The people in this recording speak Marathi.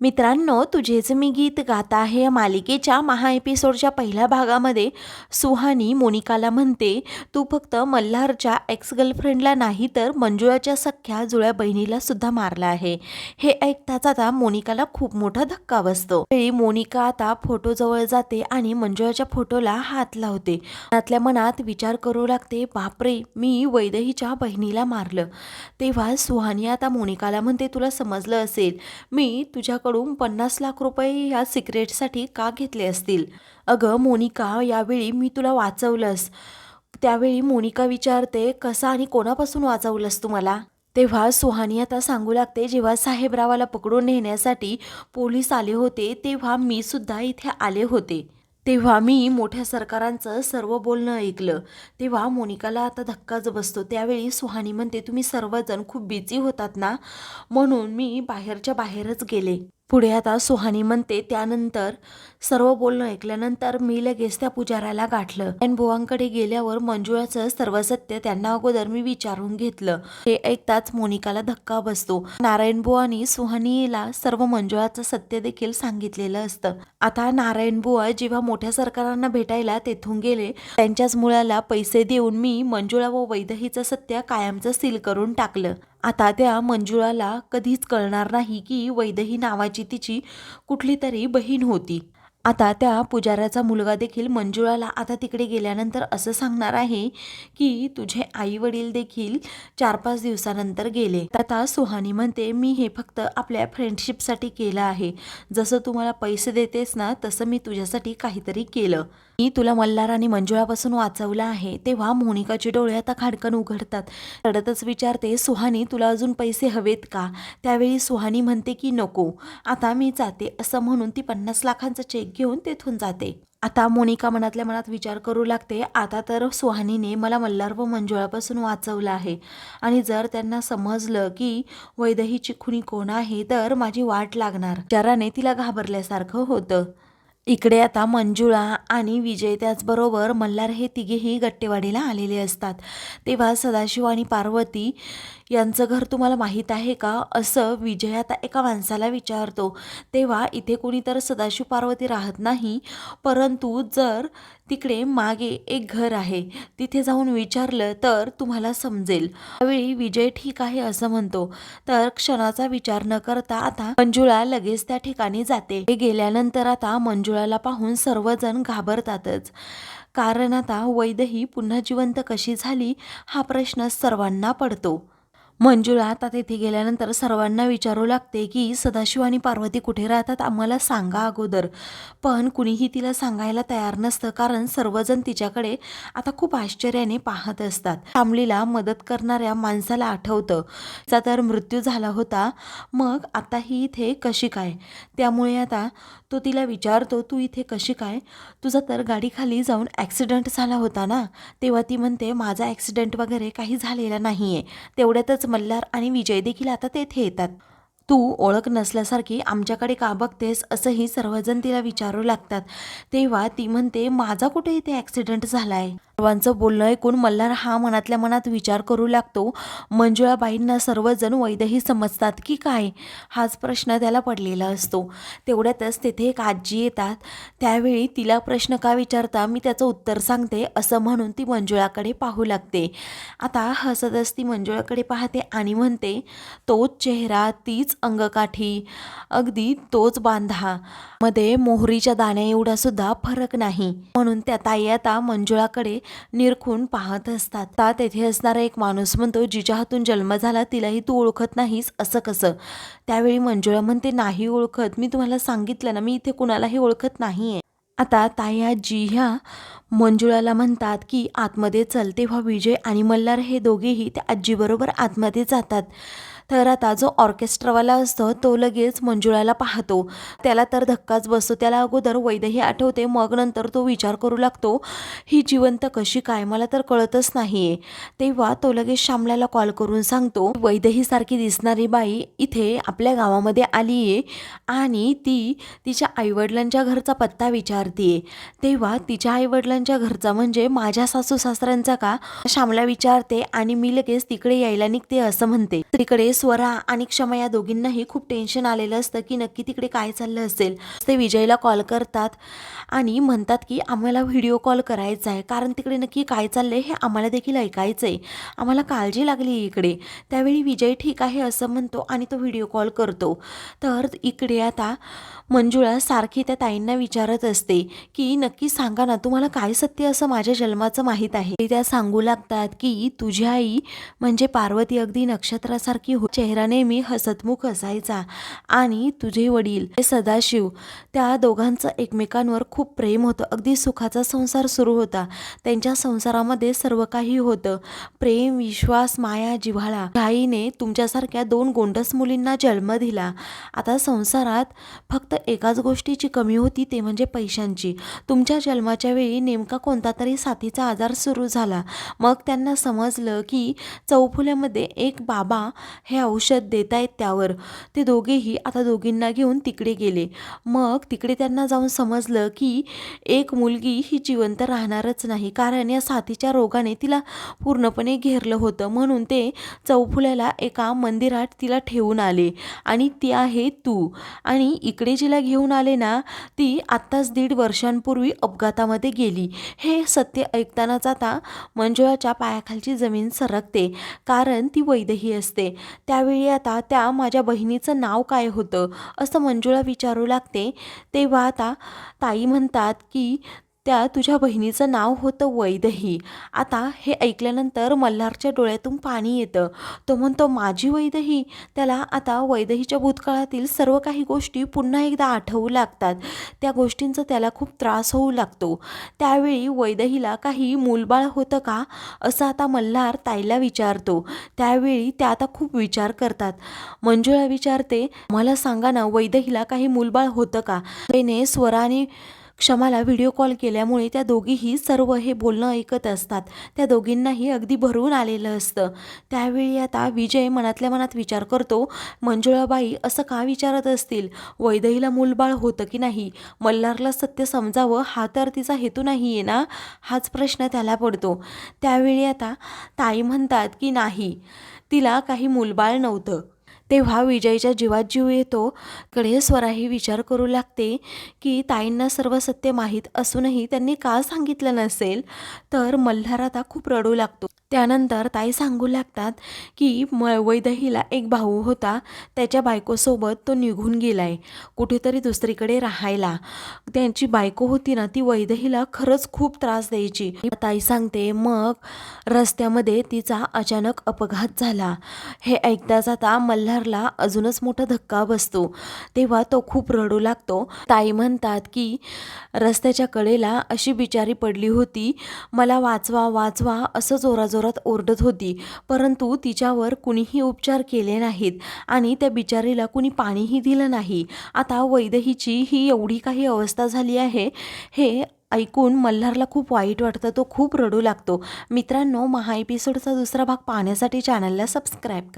मित्रांनो तुझेच मी गीत गात आहे या मालिकेच्या महा एपिसोडच्या पहिल्या भागामध्ये सुहानी मोनिकाला म्हणते तू फक्त मल्हारच्या एक्स गर्लफ्रेंडला नाही तर मंजुळाच्या सख्या जुळ्या बहिणीला सुद्धा मारला आहे. हे ऐकताच आता मोनिकाला खूप मोठा धक्का बसतो. वेळी मोनिका आता फोटोजवळ जाते आणि मंजुळाच्या फोटोला हात लावते. मनातल्या मनात विचार करू लागते बापरे मी वैदहीच्या बहिणीला मारलं. तेव्हा सुहानी आता मोनिकाला म्हणते तुला समजलं असेल मी तुझ्या तुझ्याकडून पन्नास लाख रुपये या सिक्रेटसाठी का घेतले असतील? अगं मोनिका यावेळी मी तुला वाचवलंस. त्यावेळी मोनिका विचारते कसा आणि कोणापासून वाचवलंस तू मला? तेव्हा सुहानी आता सांगू लागते जेव्हा साहेबरावाला पकडून नेण्यासाठी पोलीस आले होते तेव्हा मी सुद्धा इथे आले होते. तेव्हा मी मोठ्या सरकारांचं सर्व बोलणं ऐकलं. तेव्हा मोनिकाला आता धक्काच बसतो. त्यावेळी सुहानी म्हणते तुम्ही सर्वजण खूप बिझी होतात ना? म्हणून मी बाहेरच्या बाहेरच गेले. पुढे आता सुहानी म्हणते त्यानंतर सर्व बोलणं ऐकल्यानंतर मी लगेच त्या पुजाऱ्याला गाठलं. आणि बुवांकडे गेल्यावर मंजुळाचं सर्व सत्य त्यांना अगोदर मी विचारून घेतलं. हे ऐकताच मोनिकाला धक्का बसतो. नारायण बुवानी सुहानीला सर्व मंजुळाचं सत्य देखील सांगितलेलं असतं. आता नारायण बुवा जेव्हा मोठ्या सरकारांना भेटायला तेथून गेले त्यांच्याच मुलाला पैसे देऊन मी मंजुळा व वैदहीचं सत्य कायमचं सील करून टाकलं. आता त्या मंजुळाला कधीच कळणार नाही की वैदही नावाची तिची कुठली तरी बहीण होती. आता त्या पुजाऱ्याचा मुलगा देखील मंजुळाला आता तिकडे गेल्यानंतर असं सांगणार आहे की तुझे आई वडील देखील चार पाच दिवसानंतर गेले. आता सुहानी म्हणते मी हे फक्त आपल्या फ्रेंडशिपसाठी केलं आहे. जसं तू मला पैसे देतेस ना तसं मी तुझ्यासाठी काहीतरी केलं. मी तुला मल्हार आणि मंजुळापासून वाचवलं आहे. तेव्हा मोनिकाचे डोळे आता खाडकन उघडतात. रडतच विचारते सुहानी तुला अजून पैसे हवेत का? त्यावेळी सुहानी म्हणते की नको. आता मी जाते. असं म्हणून ती पन्नास लाखांचा चेक घेऊन तेथून जाते. आता मोनिका मनातल्या मनात विचार करू लागते. आता तर सुहानीने मला मल्हार व मंजुळापासून वाचवलं आहे. आणि जर त्यांना समजलं की वैदहीची खुनी कोण आहे तर माझी वाट लागणार. विचाराने तिला घाबरल्यासारखं होतं. इकडे आता मंजुळा आणि विजय त्याचबरोबर मल्हार हे तिघेही गट्टेवाडीला आलेले असतात. तेव्हा सदाशिव आणि पार्वती यांचं घर तुम्हाला माहीत आहे का? असं विजय आता एका माणसाला विचारतो. तेव्हा इथे कोणी तर सदाशिव पार्वती राहत नाही. परंतु जर तिकडे मागे एक घर आहे. तिथे जाऊन विचारलं तर तुम्हाला समजेल. त्यावेळी विजय ठीक आहे असं म्हणतो. तर क्षणाचा विचार न करता आता मंजुळा लगेच त्या ठिकाणी जाते. हे गेल्यानंतर आता मंजुळाला पाहून सर्वजण घाबरतातच. कारण आता वैदही पुन्हा जिवंत कशी झाली हा प्रश्न सर्वांना पडतो. मंजुळा आता तेथे गेल्यानंतर सर्वांना विचारू लागते की सदाशिव आणि पार्वती कुठे राहतात आम्हाला सांगा अगोदर. पण कुणीही तिला सांगायला तयार नसतं कारण सर्वजण तिच्याकडे आता खूप आश्चर्याने पाहत असतात. कामलीला मदत करणाऱ्या माणसाला आठवतं. चा तर मृत्यू झाला होता. मग आता ही इथे कशी काय? त्यामुळे आता तो तिला विचारतो तू इथे कशी काय? तुझा तर गाडीखाली जाऊन ॲक्सिडेंट झाला होता ना? तेव्हा ती म्हणते माझा ॲक्सिडेंट वगैरे काही झालेला नाही आहे तेवढ्यातच मल्हार आणि विजय देखील आता तेथे येतात. तू ओळख नसल्यासारखी आमच्याकडे का बघतेस असंही सर्वजण तिला विचारू लागतात. तेव्हा ती म्हणते माझा कुठे इथे ॲक्सिडेंट झाला आहे सर्वांचं बोलणं ऐकून मल्हार हा मनातल्या मनात विचार करू लागतो. मंजुळाबाईंना सर्वजण वैदही समजतात की काय? हाच प्रश्न त्याला पडलेला असतो. तेवढ्यातच तेथे एक आजी येतात. त्यावेळी तिला प्रश्न का विचारता मी त्याचं उत्तर सांगते असं म्हणून ती मंजुळाकडे पाहू लागते. आता हसतच ती मंजुळाकडे पाहते आणि म्हणते तोच चेहरा तीच अंगकाठी अगदी तोच बांधा. मध्ये मोहरीच्या दाण्या एवढा सुद्धा फरक नाही. म्हणून त्या ताई आता मंजुळाकडे निरखून पाहत असतात. ता तेथे असणारा एक माणूस म्हणतो जिच्या हातून जन्म झाला तिलाही तू ओळखत नाहीस असं कसं? त्यावेळी मंजुळा म्हणते नाही ओळखत. मी तुम्हाला सांगितलं ना मी इथे कुणालाही ओळखत नाही आहे आता ताई आजी ह्या मंजुळाला म्हणतात की आतमध्ये चल तेव्हा विजय आणि मल्हार हे दोघेही त्या आजीबरोबर आतमध्ये जातात. तर आता जो ऑर्केस्ट्रावाला असतो तो लगेच मंजुळाला पाहतो. त्याला तर धक्काच बसतो. त्याला अगोदर वैदही आठवते. मग नंतर तो विचार करू लागतो ही जिवंत कशी? काय? मला तर कळतच नाहीये. तेव्हा तो लगेच श्यामलाला कॉल करून सांगतो वैदही सारखी दिसणारी बाई इथे आपल्या गावामध्ये आली आहे आणि ती तिच्या आईवडिलांच्या घरचा पत्ता विचारते तेव्हा तिच्या आईवडिलांच्या घरचा म्हणजे माझ्या सासू सासऱ्यांचा का? श्यामला विचारते आणि मी लगेच तिकडे यायला निघते असं म्हणते. तिकडे स्वरा आणि क्षमा या दोघींनाही खूप टेन्शन आलेलं असतं की नक्की तिकडे काय चाललं असेल. ते विजयला कॉल करतात आणि म्हणतात की आम्हाला व्हिडिओ कॉल करायचा आहे. कारण तिकडे नक्की काय चाललंय हे आम्हाला देखील ऐकायचं आहे आम्हाला काळजी लागली इकडे. त्यावेळी विजय ठीक आहे असं म्हणतो आणि तो व्हिडिओ कॉल करतो. तर इकडे आता मंजुळा सारखी त्या ताईंना विचारत असते की नक्की सांगा ना तुम्हाला काय सत्य असं माझ्या जन्माचं माहीत आहे? ते त्या सांगू लागतात की तुझी आई म्हणजे पार्वती अगदी नक्षत्रासारखी हो हो- चेहरा नेहमी हसतमुख असायचा. आणि तुझे वडील हे सदाशिव त्या दोघांचं एकमेकांवर खूप प्रेम होतं. अगदी सुखाचा संसार सुरू होता. त्यांच्या संसारामध्ये सर्व काही होतं. प्रेम विश्वास माया जिव्हाळा. आईने तुमच्यासारख्या दोन गोंडस मुलींना जन्म दिला. आता संसारात फक्त एकाच गोष्टीची कमी होती ते म्हणजे पैशांची. तुमच्या जन्माच्या वेळी नेमका कोणता तरी साथीचा आजार सुरू झाला. मग त्यांना समजलं की चौफुल्यामध्ये एक बाबा हे हे औषध देत आहेत त्यावर. ते दोघेही आता दोघींना घेऊन तिकडे गेले. मग तिकडे त्यांना जाऊन समजलं की एक मुलगी ही जिवंत राहणारच नाही. कारण या साथीच्या रोगाने तिला पूर्णपणे घेरलं होतं. म्हणून ते चौफुल्याला एका मंदिरात तिला ठेवून आले. आणि ती आहे तू. आणि इकडे जिला घेऊन आले ना ती आत्ताच दीड वर्षांपूर्वी अपघातामध्ये गेली. हे सत्य ऐकतानाच आता मंजुळाच्या पायाखालची जमीन सरकते. कारण ती वैदही असते. त्यावेळी आता त्या माझ्या बहिणीचं नाव काय होतं असं मंजुळा विचारू लागते. तेव्हा आता ताई म्हणतात की त्या तुझ्या बहिणीचं नाव होतं वैदही. आता हे ऐकल्यानंतर मल्हारच्या डोळ्यातून पाणी येतं. तो म्हणतो माझी वैदही? त्याला आता वैदहीच्या भूतकाळातील सर्व काही गोष्टी पुन्हा एकदा आठवू लागतात. त्या गोष्टींचा त्याला खूप त्रास होऊ लागतो. त्यावेळी वैदहीला काही मूलबाळ होतं का? असं आता मल्हार ताईला विचारतो. त्यावेळी त्या आता खूप विचार करतात. मंजुळा विचारते मला सांगा ना वैदहीला काही मूलबाळ होतं का? त्याने स्वराने क्षमाला व्हिडिओ कॉल केल्यामुळे त्या दोघीही सर्व हे बोलणं ऐकत असतात. त्या दोघींनाही अगदी भरून आलेलं असतं. त्यावेळी आता विजय मनातल्या मनात विचार करतो मंजुळाबाई असं का विचारत असतील? वैदहीला मूलबाळ होतं की नाही? मल्हारला सत्य समजावं हा तर तिचा हेतू नाही आहे ना? हाच प्रश्न त्याला पडतो. त्यावेळी आता ताई म्हणतात की नाही तिला काही मूलबाळ नव्हतं. तेव्हा विजयच्या जीवात जीव येतो. कडे स्वराही विचार करू लागते की ताईंना सर्व सत्य माहीत असूनही त्यांनी का सांगितलं नसेल? तर मल्हार आता खूप रडू लागतो. त्यानंतर ताई सांगू लागतात की म वैदहीला एक भाऊ होता. त्याच्या बायकोसोबत तो निघून गेलाय. कुठेतरी दुसरीकडे राहायला. त्यांची बायको होती ना ती वैदहीला खरंच खूप त्रास द्यायची. ताई सांगते मग रस्त्यामध्ये तिचा अचानक अपघात झाला. हे ऐकता जाता मल्हारला अजूनच मोठा धक्का बसतो. तेव्हा तो खूप रडू लागतो. ताई म्हणतात की रस्त्याच्या कडेला अशी बिचारी पडली होती. मला वाचवा वाचवा असं जोराजोरात ओरडत होती. परंतु तिच्यावर कुणीही उपचार केले नाहीत आणि त्या बिचारीला कुणी पाणीही दिलं नाही. आता वैदहीची ही एवढी काही अवस्था झाली आहे हे ऐकून मल्हारला खूप वाईट वाटतं. तो खूप रडू लागतो. मित्रांनो महा एपिसोडचा दुसरा भाग पाहण्यासाठी चॅनलला सबस्क्राईब करा.